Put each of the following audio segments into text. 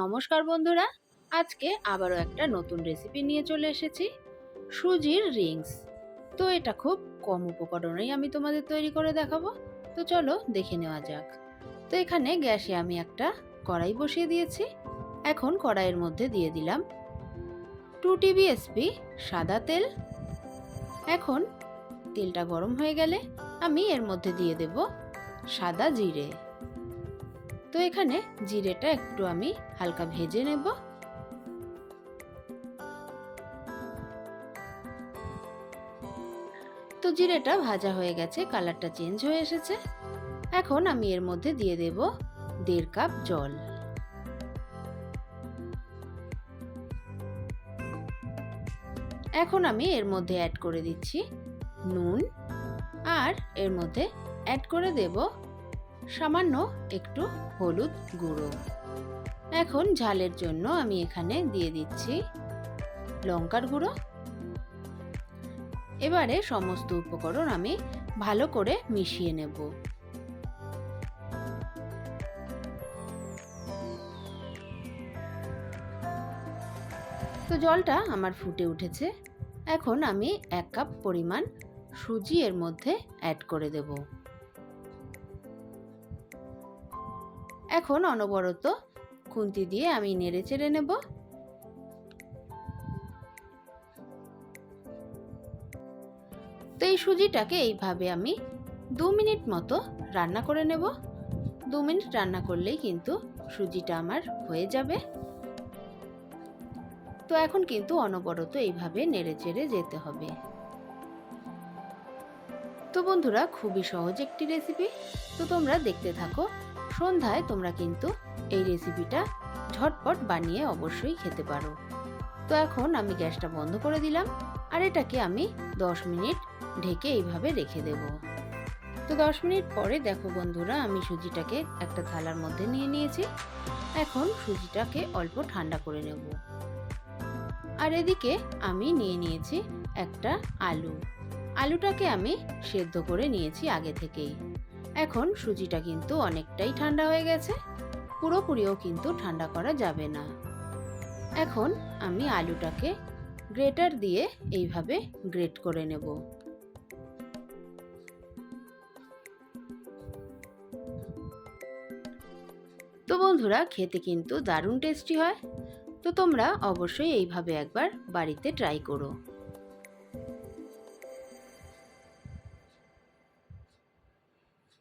নমস্কার বন্ধুরা, আজকে আবারও একটা নতুন রেসিপি নিয়ে চলে এসেছি, সুজির রিংস তো এটা খুব কম উপকরণেই আমি তোমাদের তৈরি করে দেখাবো, তো চলো দেখে নেওয়া যাক। তো এখানে গ্যাসে আমি একটা কড়াই বসিয়ে দিয়েছি, এখন কড়াইয়ের মধ্যে দিয়ে দিলাম টু টিবিএসপি সাদা তেল। এখন তেলটা গরম হয়ে গেলে আমি এর মধ্যে দিয়ে দেব সাদা জিরে। তো এখানে জিরেটা একটু আমি হালকা ভেজে নেব। তো জিরেটা ভাজা হয়ে গেছে, কালারটা চেঞ্জ হয়ে এসেছে। এখন আমি এর মধ্যে দিয়ে দেব দেড় কাপ জল। এখন আমি এর মধ্যে অ্যাড করে দিচ্ছি নুন আর এর মধ্যে অ্যাড করে দেব সামান্য একটু হলুদ গুঁড়ো। এখন ঝালের জন্য আমি এখানে দিয়ে দিচ্ছি লঙ্কার গুঁড়ো। এবারে সমস্ত উপকরণ আমি ভালো করে মিশিয়ে নেব। তো জলটা আমার ফুটে উঠেছে। এখন আমি এক কাপ পরিমাণ সুজি এর মধ্যে অ্যাড করে দেব। এখন অনবরত খুন্তি দিয়ে আমি নেড়ে চেড়ে নেব। তো এই সুজিটাকে এইভাবে আমি দু মিনিট মতো রান্না করে নেব। দু মিনিট রান্না করলেই কিন্তু সুজিটা আমার হয়ে যাবে। তো এখন কিন্তু অনবরত এইভাবে নেড়ে চেড়ে যেতে হবে। তো বন্ধুরা, খুবই সহজ একটি রেসিপি। তো তোমরা দেখতে থাকো সন্ধ্যায় তোমরা কিন্তু এই রেসিপিটা ঝটপট বানিয়ে অবশ্যই খেতে পারো। তো এখন আমি গ্যাসটা বন্ধ করে দিলাম আর এটাকে আমি 10 মিনিট ঢেকে এইভাবে রেখে দেব। তো 10 মিনিট পরে দেখো বন্ধুরা, আমি সুজিটাকে একটা থালার মধ্যে নিয়ে নিয়েছি। এখন সুজিটাকে অল্প ঠান্ডা করে নেব। আর এদিকে আমি নিয়ে নিয়েছি একটা আলু। আলুটাকে আমি সেদ্ধ করে নিয়েছি আগে থেকেই। এখন সুজিটা কিন্তু অনেকটাই ঠান্ডা হয়ে গেছে। পুরোপুরিও কিন্তু ঠান্ডা করা যাবে না। এখন আমি আলুটাকে গ্রেটার দিয়ে এইভাবে গ্রেট করে নেব। তো বন্ধুরা, খেতে কিন্তু দারুণ টেস্টি হয়। তো তোমরা অবশ্যই এইভাবে একবার বাড়িতে ট্রাই করো।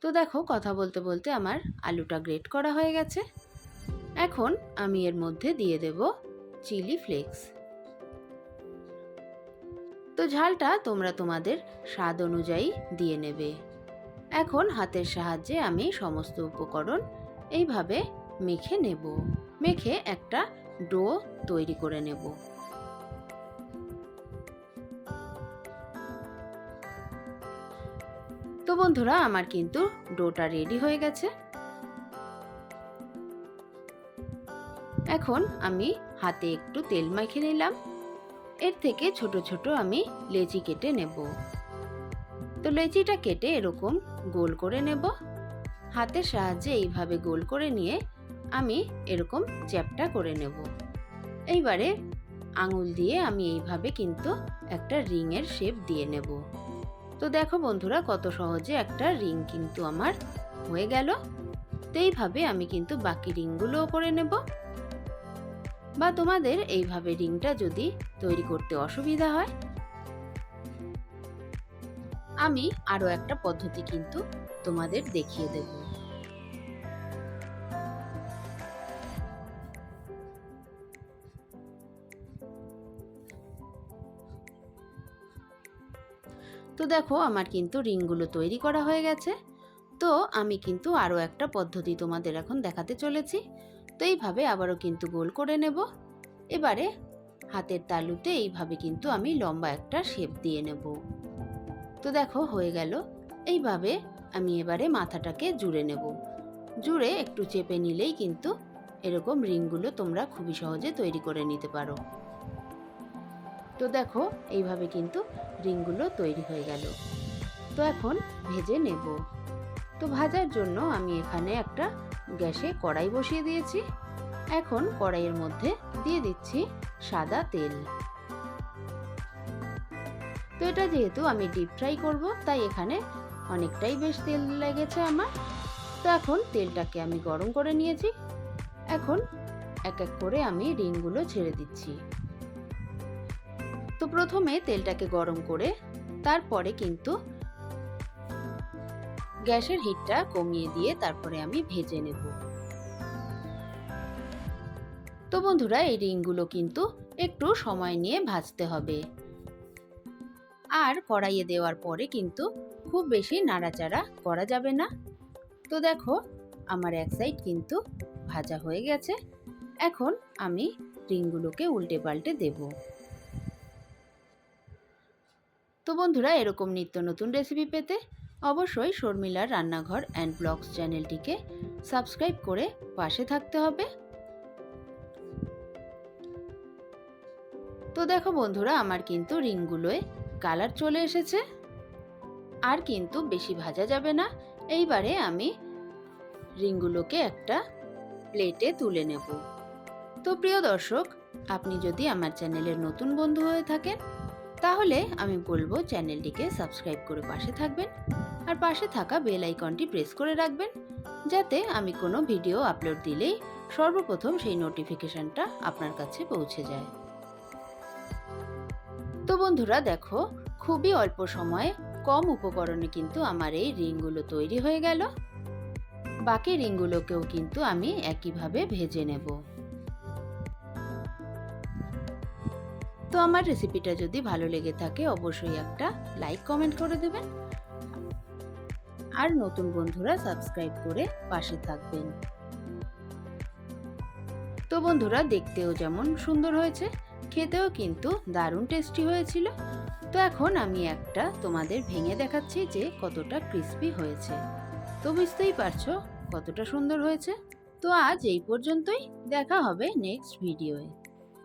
তো দেখো কথা বলতে বলতে আমার আলুটা গ্রেট করা হয়ে গেছে। এখন আমি এর মধ্যে দিয়ে দেব চিলি ফ্লেক্স তো ঝালটা তোমরা তোমাদের স্বাদ অনুযায়ী দিয়ে নেবে। এখন হাতের সাহায্যে আমি সমস্ত উপকরণ এইভাবে মেখে নেব। মেখে একটা ডো তৈরি করে নেব। তো বন্ধুরা, আমার কিন্তু ডোটা রেডি হয়ে গেছে। এখন আমি হাতে একটু তেল মাখে নিলাম। এর থেকে ছোট ছোট আমি লেচি কেটে নেব। তো লেচিটা কেটে এরকম গোল করে নেব। হাতের সাহায্যে এইভাবে গোল করে নিয়ে আমি এরকম চ্যাপটা করে নেব। এইবারে আঙুল দিয়ে আমি এইভাবে কিন্তু একটা রিংয়ের শেপ দিয়ে নেব। তো দেখো বন্ধুরা, কত সহজে একটা রিং কিন্তু আমার হয়ে গেল। তো এইভাবে আমি কিন্তু বাকি রিংগুলোও করে নেব। বা তোমাদের এইভাবে রিংটা যদি তৈরি করতে অসুবিধা হয়। আমি আরও একটা পদ্ধতি কিন্তু তোমাদের দেখিয়ে দেব। তো দেখো আমার কিন্তু রিংগুলো তৈরি করা হয়ে গেছে। তো আমি কিন্তু আরও একটা পদ্ধতি তোমাদের এখন দেখাতে চলেছি। তো এইভাবে আবারও কিন্তু গোল করে নেব। এবারে হাতের তালুতে এইভাবে কিন্তু আমি লম্বা একটা শেপ দিয়ে নেব। তো দেখো হয়ে গেল। এইভাবে আমি এবারে মাথাটাকে জুড়ে নেব। জুড়ে একটু চেপে নিলেই কিন্তু এরকম রিংগুলো তোমরা খুবই সহজে তৈরি করে নিতে পারো। তো দেখো, এইভাবে কিন্তু রিংগুলো তৈরি হয়ে গেল। তো এখন ভেজে নেব। তো ভাজার জন্য আমি এখানে একটা গ্যাসে কড়াই বসিয়ে দিয়েছি। এখন কড়াইয়ের মধ্যে দিয়ে দিচ্ছি সাদা তেল। তো এটা যেহেতু আমি ডিপ ফ্রাই করব, তাই এখানে অনেকটাই বেশ তেল লেগেছে আমার। তো এখন তেলটাকে আমি গরম করে নিয়েছি। এখন এক এক করে আমি রিংগুলো ছেড়ে দিচ্ছি। তো প্রথমে তেলটাকে গরম করে তারপরে কিন্তু গ্যাসের হিটটা কমিয়ে দিয়ে তারপরে আমি ভেজে নেব। তো বন্ধুরা, এই রিংগুলো কিন্তু একটু সময় নিয়ে ভাজতে হবে। আর কড়াইয়ে দেওয়ার পরে কিন্তু খুব বেশি নাড়াচাড়া করা যাবে না। তো দেখো, আমার এক সাইড কিন্তু ভাজা হয়ে গেছে। এখন আমি রিংগুলোকে উল্টে পাল্টে দেব। তো বন্ধুরা, এরকম নিত্য নতুন রেসিপি পেতে অবশ্যই শর্মিলার রান্নাঘর অ্যান্ড ব্লগস চ্যানেলটিকে সাবস্ক্রাইব করে পাশে থাকতে হবে। তো দেখো বন্ধুরা, আমার কিন্তু রিংগুলোয় কালার চলে এসেছে। আর কিন্তু বেশি ভাজা যাবে না। এইবারে আমি রিংগুলোকে একটা প্লেটে তুলে নেব। তো প্রিয় দর্শক, আপনি যদি আমার চ্যানেলের নতুন বন্ধু হয়ে থাকেন তাহলে আমি বলব চ্যানেলটিকে সাবস্ক্রাইব করে পাশে থাকবেন আর পাশে থাকা বেল আইকনটি প্রেস করে রাখবেন যাতে আমি কোনো ভিডিও আপলোড দিলেই সর্বপ্রথম সেই নোটিফিকেশনটা আপনার কাছে পৌঁছে যায়। তো বন্ধুরা দেখো, খুবই অল্প সময়ে কম উপকরণে কিন্তু আমার এই রিংগুলো তৈরি হয়ে গেল। বাকি রিংগুলোকেও কিন্তু আমি একইভাবে ভেজে নেব। তো আমার রেসিপিটা যদি ভালো লেগে থাকে, অবশ্যই একটা লাইক কমেন্ট করে দেবেন। আর নতুন বন্ধুরা সাবস্ক্রাইব করে পাশে থাকবেন। তো বন্ধুরা, দেখতেও যেমন সুন্দর হয়েছে, খেতেও কিন্তু দারুণ টেস্টি হয়েছিল। তো এখন আমি একটা তোমাদের ভেঙে দেখাচ্ছি যে কতটা ক্রিস্পি হয়েছে। তো বুঝতেই পারছ কতটা সুন্দর হয়েছে। তো আজ এই পর্যন্তই, দেখা হবে নেক্সট ভিডিওয়ে